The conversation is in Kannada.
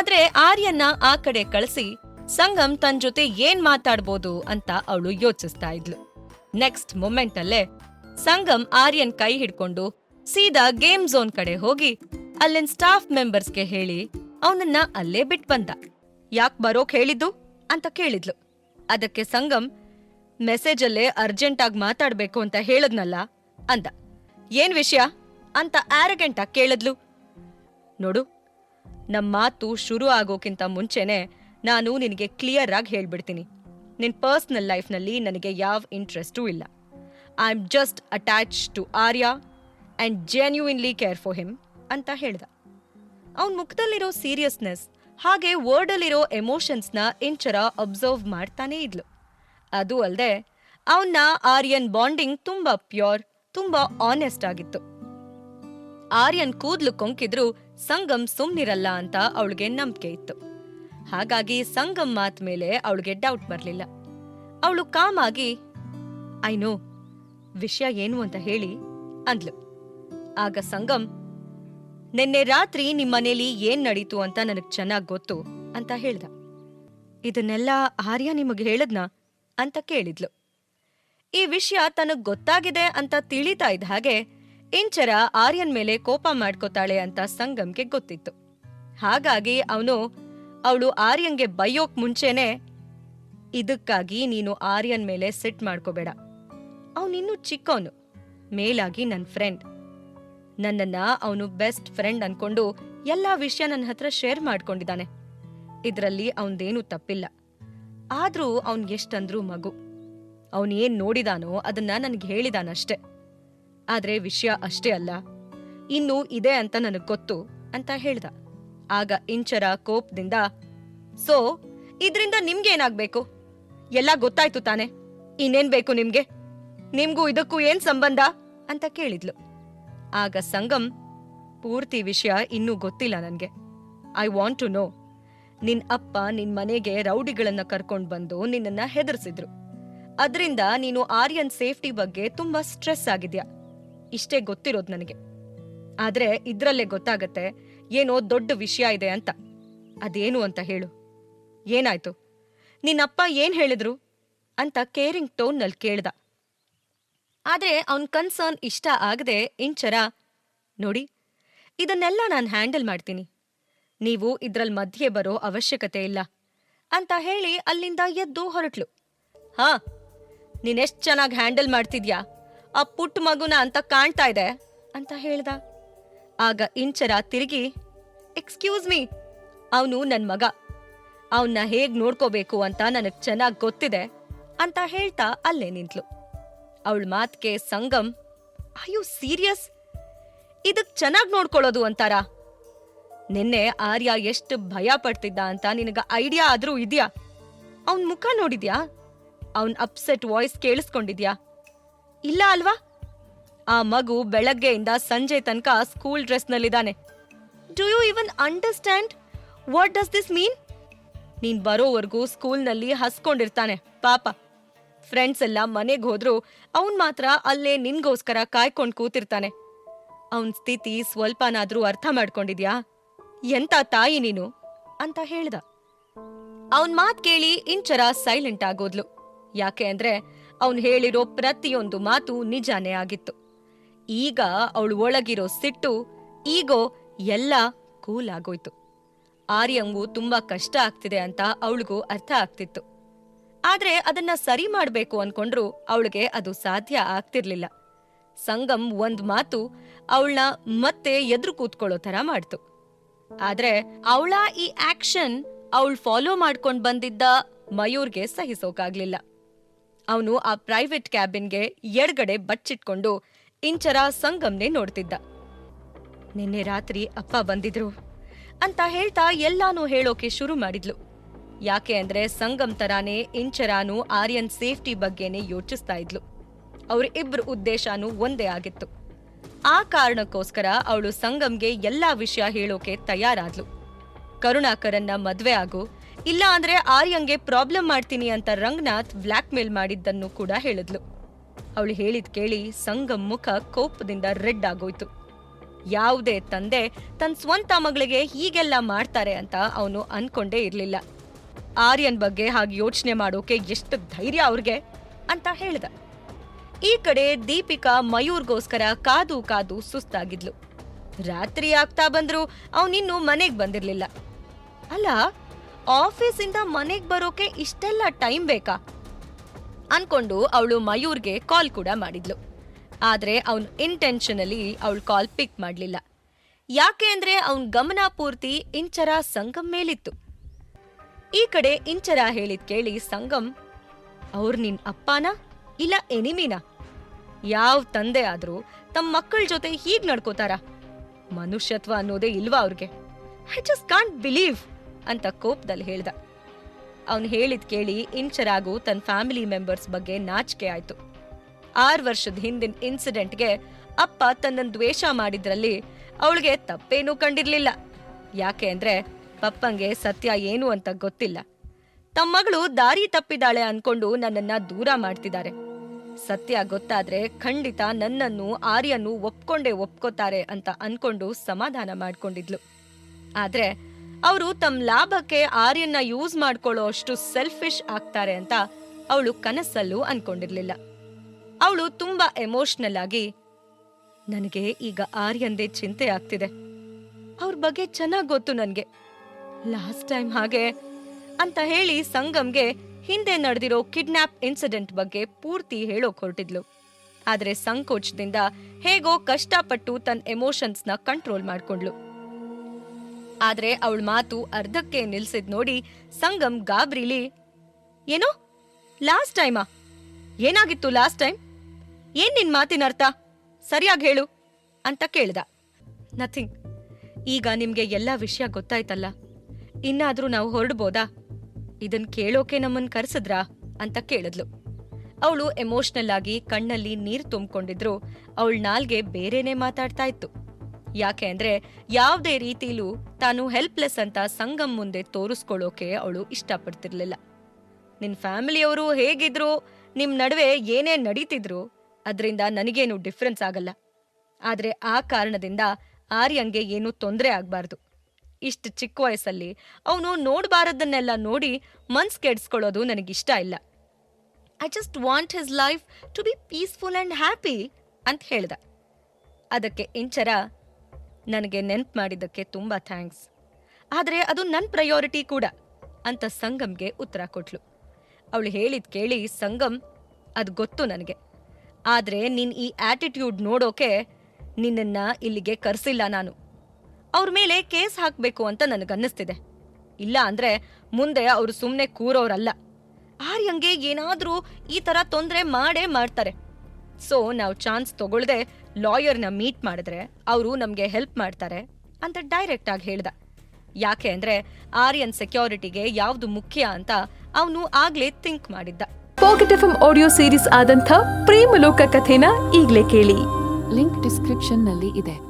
ಆದ್ರೆ ಆರ್ಯನ್ನ ಆ ಕಡೆ ಕಳಿಸಿ, ಸಂಗಮ್ ತನ್ ಜೊತೆ ಏನ್ ಮಾತಾಡ್ಬೋದು ಅಂತ ಅವಳು ಯೋಚಿಸ್ತಾ ಇದ್ಲು. ನೆಕ್ಸ್ಟ್ ಮೊಮೆಂಟ್ ಅಲ್ಲೇ ಸಂಗಮ್ ಆರ್ಯನ್ ಕೈ ಹಿಡ್ಕೊಂಡು ಸೀದಾ ಗೇಮ್ ಝೋನ್ ಕಡೆ ಹೋಗಿ ಅಲ್ಲಿನ ಸ್ಟಾಫ್ ಮೆಂಬರ್ಸ್ಗೆ ಹೇಳಿ ಅವನನ್ನ ಅಲ್ಲೇ ಬಿಟ್ ಬಂದ. ಯಾಕ್ ಬರೋಕ್ ಹೇಳಿದ್ದು? ಅಂತ ಕೇಳಿದ್ಲು. ಅದಕ್ಕೆ ಸಂಗಮ್ ಅರ್ಜೆಂಟ್ ಆಗಿ ಮಾತಾಡ್ಬೇಕು ಅಂತ ಹೇಳದ್ನಲ್ಲ? ಅಂದ. ಏನ್ ವಿಷಯ? ಅಂತ ಆರಗೆಂಟ್ ಆಗಿ ಕೇಳಿದ್ಲು. ನೋಡು ನಮ್ಮ ಮಾತು ಶುರು ಆಗೋಕ್ಕಿಂತ ಮುಂಚೆನೆ ನಾನು ನಿನಗೆ ಕ್ಲಿಯರ್ ಆಗಿ ಹೇಳ್ಬಿಡ್ತೀನಿ. ನಿನ್ ಪರ್ಸ್ನಲ್ ಲೈಫ್ನಲ್ಲಿ ನನಗೆ ಯಾವ ಇಂಟ್ರೆಸ್ಟೂ ಇಲ್ಲ. I am just attach to Arya and genuinely care for him ಅಂತ ಹೇಳ್ದ. ಅವನ ಮುಖದಲ್ಲಿರೋ ಸೀರಿಯಸ್ನೆಸ್ ಹಾಗೆ ವರ್ಡಲ್ಲಿರೋ ಎಮೋಷನ್ಸ್ನ ಇಂಚರ ಅಬ್ಸರ್ವ್ ಮಾಡ್ತಾನೇ ಇದ್ಲು. ಅದು ಅಲ್ಲದೆ ಅವನ್ನ ಆರ್ಯನ್ ಬಾಂಡಿಂಗ್ ತುಂಬಾ ಪ್ಯೂರ್ ತುಂಬಾ ಆನೆಸ್ಟ್ ಆಗಿತ್ತು. ಆರ್ಯನ್ ಕೂದ್ಲು ಕೊಂಕಿದ್ರು ಸಂಗಮ್ ಸುಮ್ನಿರಲ್ಲ ಅಂತ ಅವಳಿಗೆ ನಂಬಿಕೆ ಇತ್ತು. ಹಾಗಾಗಿ ಸಂಗಮ್ ಮಾತ್ ಮೇಲೆ ಅವಳಿಗೆ ಡೌಟ್ ಬರ್ಲಿಲ್ಲ. ಅವಳು ಕಾಮಾಗಿ ಐ ನೋ ವಿಷಯ ಏನು ಅಂತ ಹೇಳಿ, ಅಂದ್ಲು. ಆಗ ಸಂಗಮ್, ನಿನ್ನೆ ರಾತ್ರಿ ನಿಮ್ಮನೇಲಿ ಏನ್ ನಡೀತು ಅಂತ ನನಗ್ ಚೆನ್ನಾಗ್ ಗೊತ್ತು ಅಂತ ಹೇಳ್ದ. ಇದನ್ನೆಲ್ಲ ಆರ್ಯ ನಿಮಗೆ ಹೇಳದ್ನ? ಅಂತ ಕೇಳಿದ್ಲು. ಈ ವಿಷಯ ತನಗ್ ಗೊತ್ತಾಗಿದೆ ಅಂತ ತಿಳಿತಾ ಇದ್ದ ಹಾಗೆ ಇಂಚರ ಆರ್ಯನ್ ಮೇಲೆ ಕೋಪ ಮಾಡ್ಕೋತಾಳೆ ಅಂತ ಸಂಗಮ್ಗೆ ಗೊತ್ತಿತ್ತು. ಹಾಗಾಗಿ ಅವನು, ಅವಳು ಆರ್ಯನ್ಗೆ ಬೈಯೋಕ್ ಮುಂಚೆನೆ, ಇದಕ್ಕಾಗಿ ನೀನು ಆರ್ಯನ್ ಮೇಲೆ ಸಿಟ್ ಮಾಡ್ಕೋಬೇಡ. ಅವನಿನ್ನೂ ಚಿಕ್ಕವನು ಮೇಲಾಗಿ ನನ್ನ ಫ್ರೆಂಡ್. ನನ್ನನ್ನ ಅವನು ಬೆಸ್ಟ್ ಫ್ರೆಂಡ್ ಅನ್ಕೊಂಡು ಎಲ್ಲಾ ವಿಷಯ ನನ್ನ ಹತ್ರ ಶೇರ್ ಮಾಡ್ಕೊಂಡಿದ್ದಾನೆ ಇದರಲ್ಲಿ ಅವನ್ದೇನು ತಪ್ಪಿಲ್ಲ. ಆದ್ರೂ ಅವನ್ ಎಷ್ಟಂದ್ರೂ ಮಗು. ಅವನೇನ್ ನೋಡಿದಾನೋ ಅದನ್ನ ನನಗೆ ಹೇಳಿದಾನಷ್ಟೆ. ಆದ್ರೆ ವಿಷಯ ಅಷ್ಟೇ ಅಲ್ಲ. ಇನ್ನು ಇದೆ ಅಂತ ನನಗ್ ಗೊತ್ತು ಅಂತ ಹೇಳ್ದ. ಆಗ ಇಂಚರ ಕೋಪದಿಂದ, ಸೊ, ಇದ್ರಿಂದ ನಿಮ್ಗೇನಾಗ್ಬೇಕು? ಎಲ್ಲ ಗೊತ್ತಾಯ್ತು ತಾನೆ. ಇನ್ನೇನ್ ಬೇಕು ನಿಮ್ಗೆ? ನಿಮ್ಗೂ ಇದಕ್ಕೂ ಏನ್ ಸಂಬಂಧ? ಅಂತ ಕೇಳಿದ್ಲು. ಆಗ ಸಂಗಮ್ ಪೂರ್ತಿ ವಿಷಯ ಇನ್ನೂ ಗೊತ್ತಿಲ್ಲ ನನ್ಗೆ. I want to know. ನಿನ್ ಅಪ್ಪ ನಿನ್ ಮನೆಗೆ ರೌಡಿಗಳನ್ನ ಕರ್ಕೊಂಡ್ ಬಂದು ನಿನ್ನನ್ನ ಹೆದರ್ಸಿದ್ರು. ಅದ್ರಿಂದ ನೀನು ಆರ್ಯನ್ ಸೇಫ್ಟಿ ಬಗ್ಗೆ ತುಂಬಾ ಸ್ಟ್ರೆಸ್ ಆಗಿದ್ಯಾ? ಇಷ್ಟೇ ಗೊತ್ತಿರೋದು ನನಗೆ. ಆದ್ರೆ ಇದ್ರಲ್ಲೇ ಗೊತ್ತಾಗತ್ತೆ, ಏನೋ ದೊಡ್ಡ ವಿಷಯ ಇದೆ ಅಂತ. ಅದೇನು ಅಂತ ಹೇಳು. ಏನಾಯ್ತು? ನಿನ್ನಪ್ಪ ಏನ್ ಹೇಳಿದ್ರು? ಅಂತ ಕೇರಿಂಗ್ ಟೋನ್ನಲ್ಲಿ ಕೇಳ್ದ. ಆದ್ರೆ ಅವನ್ ಕನ್ಸರ್ನ್ ಇಷ್ಟ ಆಗದೆ ಇಂಚರ, ನೋಡಿ, ಇದನ್ನೆಲ್ಲ ನಾನು ಹ್ಯಾಂಡಲ್ ಮಾಡ್ತೀನಿ. ನೀವು ಇದ್ರಲ್ ಮಧ್ಯೆ ಬರೋ ಅವಶ್ಯಕತೆ ಇಲ್ಲ ಅಂತ ಹೇಳಿ ಅಲ್ಲಿಂದ ಎದ್ದು ಹೊರಟ್ಲು. ಹಾ ನೀನೆಷ್ಟ್ ಚೆನ್ನಾಗಿ ಹ್ಯಾಂಡಲ್ ಮಾಡ್ತಿದ್ಯಾ? ಆ ಪುಟ್ ಮಗುನ ಅಂತ ಕಾಣ್ತಾ ಇದೆ ಅಂತ ಹೇಳ್ದ. ಆಗ ಇಂಚರ ತಿರುಗಿ ಎಕ್ಸ್ಕ್ಯೂಸ್ ಮೀ ಅವನು ನನ್ ಮಗ. ಅವನ್ನ ಹೇಗ್ ನೋಡ್ಕೋಬೇಕು ಅಂತ ನನಗ್ ಚೆನ್ನಾಗ್ ಗೊತ್ತಿದೆ ಅಂತ ಹೇಳ್ತಾ ಅಲ್ಲೇ ನಿಂತ್ಲು. ಅವಳ ಮಾತ್ಗೆ, ಸಂಗಮ್ ಅಯ್ಯೋ ಸೀರಿಯಸ್ ಇದಕ್ ಚೆನ್ನಾಗ್ ನೋಡ್ಕೊಳ್ಳೋದು ಅಂತಾರ? ನಿನ್ನೆ ಆರ್ಯ ಎಷ್ಟು ಭಯ ಪಡ್ತಿದ್ದ ಅಂತ ನಿನಗ ಐಡಿಯಾ ಆದ್ರೂ ಇದ್ಯಾ? ಅವನ್ ಮುಖ ನೋಡಿದ್ಯಾ? ಅವನ್ ಅಪ್ಸೆಟ್ ವಾಯ್ಸ್ ಕೇಳಿಸ್ಕೊಂಡಿದ್ಯಾ? ಇಲ್ಲ ಅಲ್ವಾ? ಆ ಮಗು ಬೆಳಗ್ಗೆಯಿಂದ ಸಂಜೆ ತನಕ school ಡ್ರೆಸ್ನಲ್ಲಿದ್ದಾನೆ. Do you even understand what does this mean ನೀನ್ ಬರೋವರೆಗೂ ಸ್ಕೂಲ್ನಲ್ಲಿ ಹಸ್ಕೊಂಡಿರ್ತಾನೆ, ಪಾಪ. ಫ್ರೆಂಡ್ಸ್ ಎಲ್ಲ ಮನೆಗೆ ಹೋದ್ರು ಅವನ್ ಮಾತ್ರ ಅಲ್ಲೇ ನಿನ್ಗೋಸ್ಕರ ಕಾಯ್ಕೊಂಡ್ ಕೂತಿರ್ತಾನೆ. ಅವನ್ ಸ್ಥಿತಿ ಸ್ವಲ್ಪನಾದ್ರೂ ಅರ್ಥ ಮಾಡ್ಕೊಂಡಿದ್ಯಾ? ಎಂತ ತಾಯಿ ನೀನು? ಅಂತ ಹೇಳ್ದ. ಅವನ್ ಮಾತ್ ಕೇಳಿ ಇಂಚರ ಸೈಲೆಂಟ್ ಆಗೋದ್ಲು. ಯಾಕೆ ಅಂದ್ರೆ ಅವನ್ ಹೇಳಿರೋ ಪ್ರತಿಯೊಂದು ಮಾತು ನಿಜಾನೇ ಆಗಿತ್ತು. ಈಗ ಅವಳು ಒಳಗಿರೋ ಸಿಟ್ಟು, ಈಗೋ ಎಲ್ಲ ಕೂಲ್ ಆಗೋಯ್ತು ಆರ್ಯಂಗೂ ತುಂಬಾ ಕಷ್ಟ ಆಗ್ತಿದೆ ಅಂತ ಅವಳಿಗೂ ಅರ್ಥ ಆಗ್ತಿತ್ತು. ಆದ್ರೆ ಅದನ್ನ ಸರಿ ಮಾಡ್ಬೇಕು ಅನ್ಕೊಂಡ್ರು ಅವಳಿಗೆ ಅದು ಸಾಧ್ಯ ಆಗ್ತಿರ್ಲಿಲ್ಲ. ಸಂಗಮ್ ಒಂದ್ ಮಾತು ಅವಳನ್ನ ಮತ್ತೆ ಎದುರು ಕೂತ್ಕೊಳ್ಳೋ ತರ ಮಾಡ್ತು. ಆದ್ರೆ ಅವಳ ಈ ಆಕ್ಷನ್ ಅವಳು ಫಾಲೋ ಮಾಡ್ಕೊಂಡ್ ಬಂದಿದ್ದ ಮಯೂರ್ಗೆ ಸಹಿಸೋಕಾಗ್ಲಿಲ್ಲ. ಅವನು ಆ ಪ್ರೈವೇಟ್ ಕ್ಯಾಬಿನ್ಗೆ ಎಡಗಡೆ ಬಚ್ಚಿಟ್ಕೊಂಡು ಇಂಚರ ಸಂಗಮ್ನೆ ನೋಡ್ತಿದ್ದ. ನಿನ್ನೆ ರಾತ್ರಿ ಅಪ್ಪ ಬಂದಿದ್ರು ಅಂತ ಹೇಳ್ತಾ ಎಲ್ಲಾನು ಹೇಳೋಕೆ ಶುರು ಮಾಡಿದ್ಲು. ಯಾಕೆ ಅಂದ್ರೆ ಸಂಗಮ್ ತರಾನೇ ಇಂಚರಾನು ಆರ್ಯನ್ ಸೇಫ್ಟಿ ಬಗ್ಗೆನೇ ಯೋಚಿಸ್ತಾ ಇದ್ಲು. ಅವ್ರ ಇಬ್ರು ಉದ್ದೇಶನೂ ಒಂದೇ ಆಗಿತ್ತು. ಆ ಕಾರಣಕ್ಕೋಸ್ಕರ ಅವಳು ಸಂಗಮ್ಗೆ ಎಲ್ಲಾ ವಿಷಯ ಹೇಳೋಕೆ ತಯಾರಾದ್ಲು. ಕರುಣಾಕರನ್ನ ಮದ್ವೆ ಆಗು. ಇಲ್ಲ ಅಂದ್ರೆ ಆರ್ಯಂಗೆ ಪ್ರಾಬ್ಲಮ್ ಮಾಡ್ತೀನಿ ಅಂತ ರಂಗನಾಥ್ ಬ್ಲ್ಯಾಕ್ ಮೇಲ್ ಮಾಡಿದ್ದನ್ನು ಕೂಡ ಹೇಳಿದ್ಲು. ಅವಳು ಹೇಳಿದ್ ಕೇಳಿ ಸಂಗಮ್ ಮುಖ ಕೋಪದಿಂದ ರೆಡ್ ಆಗೋಯ್ತು. ಯಾವುದೇ ತಂದೆ ತನ್ನ ಸ್ವಂತ ಮಗಳಿಗೆ ಹೀಗೆಲ್ಲ ಮಾಡ್ತಾರೆ ಅಂತ ಅವನು ಅನ್ಕೊಂಡೇ ಇರಲಿಲ್ಲ. ಆರ್ಯನ್ ಬಗ್ಗೆ ಹಾಗೆ ಯೋಚನೆ ಮಾಡೋಕೆ ಎಷ್ಟು ಧೈರ್ಯ ಅವ್ರಿಗೆ ಅಂತ ಹೇಳಿದ. ಈ ಕಡೆ ದೀಪಿಕಾ ಮಯೂರ್ಗೋಸ್ಕರ ಕಾದು ಕಾದು ಸುಸ್ತಾಗಿದ್ಲು. ರಾತ್ರಿ ಆಗ್ತಾ ಬಂದ್ರು ಅವನಿನ್ನು ಮನೆಗೆ ಬಂದಿರ್ಲಿಲ್ಲ. ಅಲ್ಲ, ಆಫೀಸಿಂದ ಮನೆಗ್ ಬರೋಕೆ ಇಷ್ಟೆಲ್ಲ ಟೈಮ್ ಬೇಕಾ? ಅನ್ಕೊಂಡು ಅವಳು ಮಯೂರ್ಗೆ ಕಾಲ್ ಕೂಡ ಮಾಡಿದ್ಲು. ಆದ್ರೆ ಅವನು ಇಂಟೆನ್ಷನಲಿ ಅವಳು ಕಾಲ್ ಪಿಕ್ ಮಾಡ್ಲಿಲ್ಲ. ಯಾಕೆ ಅಂದ್ರೆ ಅವನ್ ಗಮನ ಪೂರ್ತಿ ಇಂಚರ ಸಂಗಮ್ ಮೇಲಿತ್ತು. ಈ ಕಡೆ ಇಂಚರ ಹೇಳಿದ್ ಕೇಳಿ ಸಂಗಮ್, ಅವ್ರ್ ನಿನ್ ಅಪ್ಪನ ಇಲ್ಲ ಎನಿಮಿನ? ಯಾವ ತಂದೆ ಆದ್ರೂ ತಮ್ಮ ಮಕ್ಕಳ ಜೊತೆ ಹೀಗ್ ನಡ್ಕೋತಾರ? ಮನುಷ್ಯತ್ವ ಅನ್ನೋದೇ ಇಲ್ವಾ ಅವ್ರಿಗೆ? ಐ ಜಸ್ಟ್ ಕಾಂಟ್ ಬಿಲೀವ್ ಅಂತ ಕೋಪದಲ್ಲಿ ಹೇಳ್ದ. ಅವನು ಹೇಳಿದ್ ಕೇಳಿ ಇಂಚರಾಗು ತನ್ನ ಫ್ಯಾಮಿಲಿ ಮೆಂಬರ್ಸ್ ಬಗ್ಗೆ ನಾಚಿಕೆ ಆಯ್ತು. ಆರು ವರ್ಷದ ಹಿಂದಿನ ಇನ್ಸಿಡೆಂಟ್ಗೆ ಅಪ್ಪ ತನ್ನನ್ನು ದ್ವೇಷ ಮಾಡಿದ್ರಲ್ಲಿ ಅವಳಿಗೆ ತಪ್ಪೇನೂ ಕಂಡಿರ್ಲಿಲ್ಲ. ಯಾಕೆ ಅಂದ್ರೆ ಪಪ್ಪಂಗೆ ಸತ್ಯ ಏನು ಅಂತ ಗೊತ್ತಿಲ್ಲ. ತಮ್ಮಗಳು ದಾರಿ ತಪ್ಪಿದಾಳೆ ಅನ್ಕೊಂಡು ನನ್ನನ್ನ ದೂರ ಮಾಡ್ತಿದ್ದಾರೆ. ಸತ್ಯ ಗೊತ್ತಾದ್ರೆ ಖಂಡಿತ ನನ್ನನ್ನು ಆರ್ಯನ್ನು ಒಪ್ಕೊಂಡೇ ಒಪ್ಕೋತಾರೆ ಅಂತ ಅನ್ಕೊಂಡು ಸಮಾಧಾನ ಮಾಡ್ಕೊಂಡಿದ್ಲು. ಆದ್ರೆ ಅವರು ತಮ್ಮ ಲಾಭಕ್ಕೆ ಆರ್ಯನ್ನ ಯೂಸ್ ಮಾಡ್ಕೊಳ್ಳೋ ಅಷ್ಟು ಸೆಲ್ಫಿಶ್ ಆಗ್ತಾರೆ ಅಂತ ಅವಳು ಕನಸಲ್ಲೂ ಅನ್ಕೊಂಡಿರ್ಲಿಲ್ಲ. ಅವಳು ತುಂಬಾ ಎಮೋಷನಲ್ ಆಗಿ, ನನಗೆ ಈಗ ಆರ್ಯಂದೇ ಚಿಂತೆ ಆಗ್ತಿದೆ. ಅವ್ರ ಬಗ್ಗೆ ಚೆನ್ನಾಗ್ ಗೊತ್ತು ನನ್ಗೆ. ಲಾಸ್ಟ್ ಟೈಮ್ ಹಾಗೆ, ಅಂತ ಹೇಳಿ ಸಂಗಮ್ಗೆ ಹಿಂದೆ ನಡೆದಿರೋ ಕಿಡ್ನಾಪ್ ಇನ್ಸಿಡೆಂಟ್ ಬಗ್ಗೆ ಪೂರ್ತಿ ಹೇಳೋಕ್ ಹೊರಟಿದ್ಲು. ಆದ್ರೆ ಸಂಕೋಚದಿಂದ ಹೇಗೋ ಕಷ್ಟಪಟ್ಟು ತನ್ನ ಎಮೋಷನ್ಸ್ನ ಕಂಟ್ರೋಲ್ ಮಾಡ್ಕೊಂಡ್ಲು ಆದ್ರೆ ಅವಳ ಮಾತು ಅರ್ಧಕ್ಕೆ ನಿಲ್ಸಿದ್ ನೋಡಿ ಸಂಗಮ್ ಗಾಬ್ರಿಲಿ, ಏನೋ? ಲಾಸ್ಟ್ ಟೈಮಾ? ಏನಾಗಿತ್ತು ಲಾಸ್ಟ್ ಟೈಮ್? ಏನ್ ನಿನ್ ಮಾತಿನ ಅರ್ಥ? ಸರಿಯಾಗಿ ಹೇಳು ಅಂತ ಕೇಳ್ದ. ನಥಿಂಗ್. ಈಗ ನಿಮ್ಗೆ ಎಲ್ಲ ವಿಷಯ ಗೊತ್ತಾಯ್ತಲ್ಲ. ಇನ್ನಾದ್ರೂ ನಾವು ಹೊರಡ್ಬೋದಾ? ಇದನ್ ಕೇಳೋಕೆ ನಮ್ಮನ್ ಕರೆಸಿದ್ರಾ? ಅಂತ ಕೇಳಿದ್ಲು. ಅವಳು ಎಮೋಷನಲ್ ಆಗಿ ಕಣ್ಣಲ್ಲಿ ನೀರ್ ತುಂಬಿಕೊಂಡಿದ್ರು. ಅವಳ ನಾಲ್ಗೆ ಬೇರೆನೆ ಮಾತಾಡ್ತಾ ಇತ್ತು. ಯಾಕೆ ಅಂದ್ರೆ ಯಾವುದೇ ರೀತಿಲೂ ತಾನು ಹೆಲ್ಪ್ಲೆಸ್ ಅಂತ ಸಂಗಮ್ ಮುಂದೆ ತೋರಿಸ್ಕೊಳ್ಳೋಕೆ ಅವಳು ಇಷ್ಟಪಡ್ತಿರ್ಲಿಲ್ಲ. ನಿನ್ ಫ್ಯಾಮಿಲಿಯವರು ಹೇಗಿದ್ರು, ನಿಮ್ ನಡುವೆ ಏನೇ ನಡೀತಿದ್ರು, ಅದರಿಂದ ನನಗೇನು ಡಿಫ್ರೆನ್ಸ್ ಆಗಲ್ಲ. ಆದ್ರೆ ಆ ಕಾರಣದಿಂದ ಆರ್ಯಂಗೆ ಏನು ತೊಂದರೆ ಆಗ್ಬಾರ್ದು. ಇಷ್ಟು ಚಿಕ್ಕ ವಯಸ್ಸಲ್ಲಿ ಅವನು ನೋಡಬಾರದನ್ನೆಲ್ಲ ನೋಡಿ ಮನ್ಸ್ ಕೆಡ್ಸ್ಕೊಳ್ಳೋದು ನನಗಿಷ್ಟ ಇಲ್ಲ. I just want his life to be peaceful and happy ಅಂತ ಹೇಳ್ದ. ಅದಕ್ಕೆ ಇಂಚರ ನನಗೆ ನೆನ್ಪು ಮಾಡಿದ್ದಕ್ಕೆ ತುಂಬಾ ಥ್ಯಾಂಕ್ಸ್. ಆದರೆ ಅದು ನನ್ನ ಪ್ರಯಾರಿಟಿ ಕೂಡ ಅಂತ ಸಂಗಮ್ಗೆ ಉತ್ತರ ಕೊಟ್ಲು. ಅವಳು ಹೇಳಿದ್ ಕೇಳಿ ಸಂಗಮ್, ಅದು ಗೊತ್ತು ನನಗೆ. ಆದ್ರೆ ನಿನ್ ಈ ಆಟಿಟ್ಯೂಡ್ ನೋಡೋಕೆ ನಿನ್ನನ್ನ ಇಲ್ಲಿಗೆ ಕರೆಸಿಲ್ಲ ನಾನು. ಅವ್ರ ಮೇಲೆ ಕೇಸ್ ಹಾಕಬೇಕು ಅಂತ ನನಗನ್ನಿಸ್ತಿದೆ. ಇಲ್ಲ ಅಂದ್ರೆ ಮುಂದೆ ಅವರು ಸುಮ್ಮನೆ ಕೂರೋರಲ್ಲ. ಆರ್ಯಂಗೆ ಏನಾದರೂ ಈ ಥರ ತೊಂದರೆ ಮಾಡೇ ಮಾಡ್ತಾರೆ. ಸೊ ನಾವು ಚಾನ್ಸ್ ತಗೊಳ್ದೆ ಲಾಯರ್ನ ಮೀಟ್ ಮಾಡಿದ್ರೆ ಅವರು ನಮಗೆ ಹೆಲ್ಪ್ ಮಾಡ್ತಾರೆ ಅಂತ ಡೈರೆಕ್ಟ್ ಆಗಿ ಹೇಳ್ದ. ಯಾಕೆ ಅಂದ್ರೆ ಆರ್ಯನ್ ಸೆಕ್ಯೂರಿಟಿಗೆ ಯಾವ್ದು ಮುಖ್ಯ ಅಂತ ಅವನು ಆಗ್ಲೇ ಥಿಂಕ್ ಮಾಡಿದ್ದ. ಪಾಕೆಟ್ ಎಫ್ ಆಡಿಯೋ ಸೀರೀಸ್ ಆದಂಥ ಪ್ರೇಮಲೋಕ ಕಥೆನ ಈಗ್ಲೇ ಕೇಳಿ. ಲಿಂಕ್ ಡಿಸ್ಕ್ರಿಪ್ಷನ್ನಲ್ಲಿ ಇದೆ.